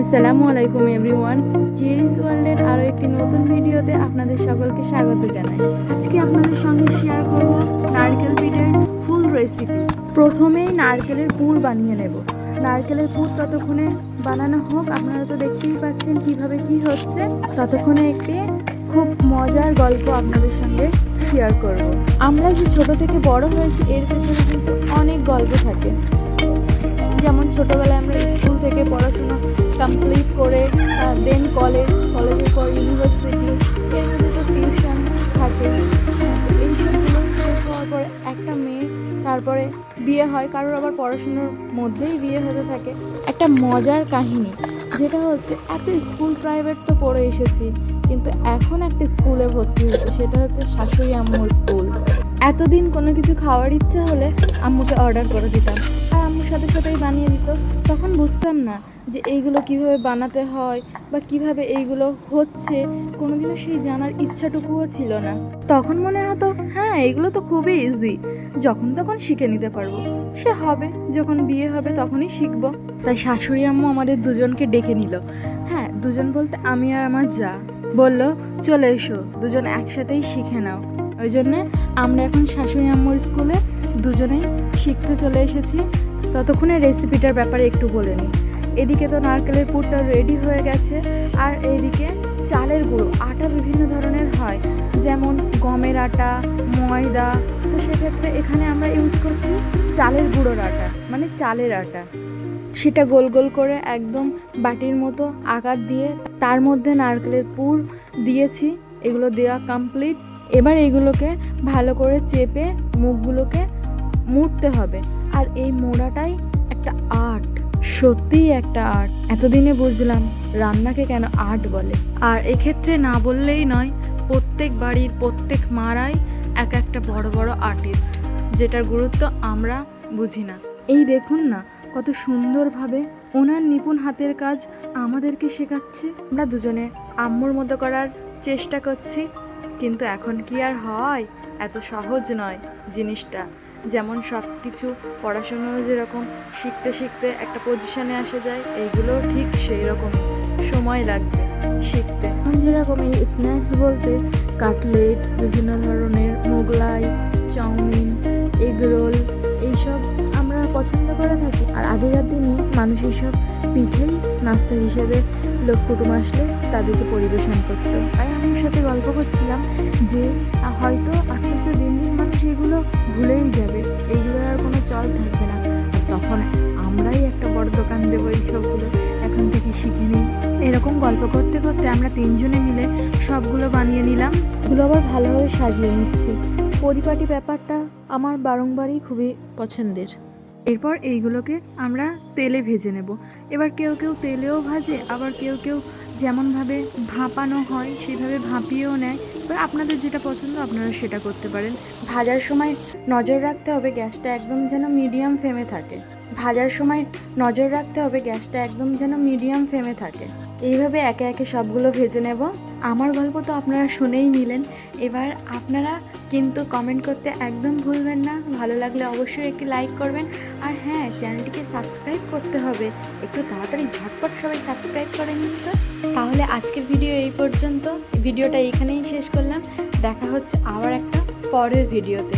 আসসালামু আলাইকুম everyone. Cherished ওয়ার্ল্ডের আরও একটি নতুন ভিডিওতে আপনাদের সকলকে স্বাগত জানাই। আজকে আপনাদের সঙ্গে শেয়ার করব নারকেল পিঠের ফুল রেসিপি প্রথমেই নারকেলের পুর বানিয়ে নেব। নারকেলের পুর ততক্ষণে বানানো হোক, আপনারা তো দেখতেই পাচ্ছেন কীভাবে কি হচ্ছে। ততক্ষণে একটি খুব মজার গল্প আপনাদের সঙ্গে শেয়ার করব। আমরা যে ছোট থেকে বড় হয়েছি, এর পেছনে কিন্তু অনেক গল্প থাকে। যেমন ছোটোবেলায় আমরা স্কুল থেকে পড়াশুনো করে দেন কলেজ কলেজের পর ইউনিভার্সিটি এর তো টিউশন থাকে। হওয়ার পরে একটা মেয়ে, তারপরে বিয়ে হয়, কারোর আবার পড়াশুনোর মধ্যেই বিয়ে হতে থাকে। একটা মজার কাহিনী, যেটা হচ্ছে এত স্কুল প্রাইভেট তো পড়ে এসেছি, কিন্তু এখন একটা স্কুলে ভর্তি হয়েছে, সেটা হচ্ছে শাশুড়ি আম্মুর স্কুল এতদিন কোনো কিছু খাওয়ার ইচ্ছা হলে আম্মুকে অর্ডার করে দিতাম। আম্মুর সাথে সাথেই বানিয়ে দিত। তখন বুঝতাম না যে এইগুলো কীভাবে বানাতে হয় বা কীভাবে এইগুলো হচ্ছে। কোনোদিনও সেই জানার ইচ্ছাটুকুও ছিল না। তখন মনে হতো হ্যাঁ এইগুলো তো খুবই ইজি যখন তখন শিখে নিতে পারব। সে হবে, যখন বিয়ে হবে তখনই শিখব। তাই শাশুড়ি আম্মু আমাদের দুজনকে ডেকে নিল। হ্যাঁ দুজন বলতে আমি আর আমার যা। বলল, চলে এসো, দুজন একসাথেই শিখে নাও। ওই জন্যে আমরা এখন শাশুড়ি আম্মুর স্কুলে দুজনেই শিখতে চলে এসেছি। ততক্ষণে রেসিপিটার ব্যাপারে একটু বলে নিই। এদিকে তো নারকেলের পুরটা রেডি হয়ে গেছে, আর এইদিকে চালের গুঁড়ো। আটা বিভিন্ন ধরনের হয়, যেমন গমের আটা, ময়দা। তো সেক্ষেত্রে এখানে আমরা ইউজ করছি চালের গুঁড়োর আটা মানে চালের আটা। সেটা গোল গোল করে একদম বাটির মতো আকার দিয়ে তার মধ্যে নারকেলের পুর দিয়েছি, এগুলো দেওয়া কমপ্লিট এবার এগুলোকে ভালো করে চেপে মুখগুলোকে মুড়তে হবে। আর এই মোড়াটাই একটা আর্ট। সত্যিই একটা আর্ট। এতদিনে বুঝলাম রান্নাকে কেন আর্ট বলে। আর এক্ষেত্রে না বললেই নয়, প্রত্যেক বাড়ির প্রত্যেক মারাই এক একটা বড় বড় আর্টিস্ট, যেটার গুরুত্ব আমরা বুঝি না। এই দেখুন না, কত সুন্দরভাবে ওনার নিপুণ হাতের কাজ আমাদেরকে শেখাচ্ছে। আমরা দুজনে আম্মুর মতো করার চেষ্টা করছি, কিন্তু এখন কি আর হয়? এত সহজ নয় জিনিসটা। যেমন সব কিছু পড়াশুনো যেরকম শিখতে শিখতে একটা পজিশনে আসা যায় এইগুলো ঠিক সেই রকমই সময় লাগবে শিখতে। যেরকম এই স্ন্যাক্স বলতে কাটলেট, বিভিন্ন ধরনের মোগলাই, চাউমিন এগ রোল এইসব আমরা পছন্দ করে থাকি। আর আগেকার দিনে মানুষ এইসব পিঠেই নাস্তা হিসেবে লোক কুটুম আসলে তাদেরকে পরিবেশন করতো। তাই আমি সাথে গল্প করছিলাম যে হয়তো আস্তে আস্তে দিন দিন এগুলো ভুলেই যাবে এইগুলোর আর কোনো চল থাকবে না। তখন আমরাই একটা বড় দোকান দেবো এই সবগুলো এখন থেকে শিখে নিই। এরকম গল্প করতে করতে আমরা তিনজনে মিলে সবগুলো বানিয়ে নিলাম। এগুলো আবার ভালোভাবে সাজিয়ে নিচ্ছি। পরিপাটি ব্যাপারটা আমার বারংবারই খুবই পছন্দের। এরপর এইগুলোকে আমরা তেলে ভেজে নেব। এবার কেউ কেউ তেলেও ভাজে, আবার কেউ কেউ যেমনভাবে ভাপানো হয় সেভাবে ভাপিয়েও নেয়। এবার আপনাদের যেটা পছন্দ আপনারা সেটা করতে পারেন। ভাজার সময় নজর রাখতে হবে গ্যাসটা একদম যেন মিডিয়াম ফ্লেমে থাকে। ভাজার সময় নজর রাখতে হবে গ্যাসটা একদম যেন মিডিয়াম ফ্লেমে থাকে। এইভাবে একে একে সবগুলো ভেজে নেব। আমার গল্প তো আপনারা শুনেই নিলেন। এবার আপনারা কিন্তু কমেন্ট করতে একদম ভুলবেন না। ভালো লাগলে অবশ্যই একটি লাইক করবেন। আর হ্যাঁ চ্যানেলটিকে সাবস্ক্রাইব করতে হবে। একটু তাড়াতাড়ি ঝটপট সবাই সাবস্ক্রাইব করে নিন তো। তাহলে আজকের ভিডিও এই পর্যন্ত। ভিডিওটা এখানেই শেষ করলাম। দেখা হচ্ছে আবার একটা পরের ভিডিওতে